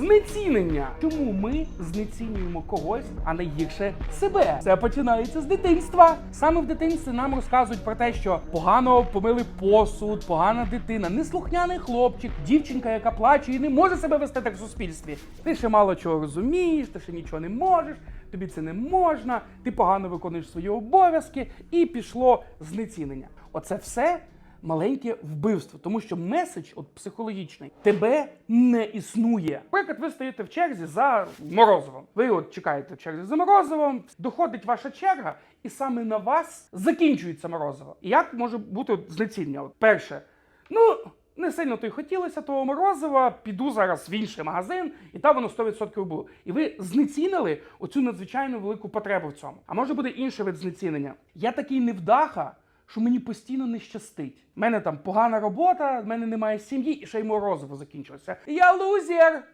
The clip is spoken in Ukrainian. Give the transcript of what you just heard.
Знецінення. Чому ми знецінюємо когось, а найгірше себе? Це починається з дитинства. Саме в дитинстві нам розказують про те, що погано помили посуд, погана дитина, неслухняний хлопчик, дівчинка, яка плаче і не може себе вести так в суспільстві. Ти ще мало чого розумієш, ти ще нічого не можеш, тобі це не можна, ти погано виконуєш свої обов'язки, і пішло знецінення. Оце все маленьке вбивство, тому що меседж, от психологічний, тебе не існує. Наприклад, ви стоїте в черзі за морозивом. Ви от чекаєте в черзі за морозивом, доходить ваша черга, і саме на вас закінчується морозиво. І як може бути знецінення? От перше, ну. Не сильно то й хотілося того морозива, піду зараз в інший магазин, і там воно 100% було. І ви знецінили оцю надзвичайно велику потребу в цьому. А може буде інший вид знецінення. Я такий невдаха, що мені постійно не щастить. У мене там погана робота, в мене немає сім'ї, і ще й морозиво закінчилося. Я лузер!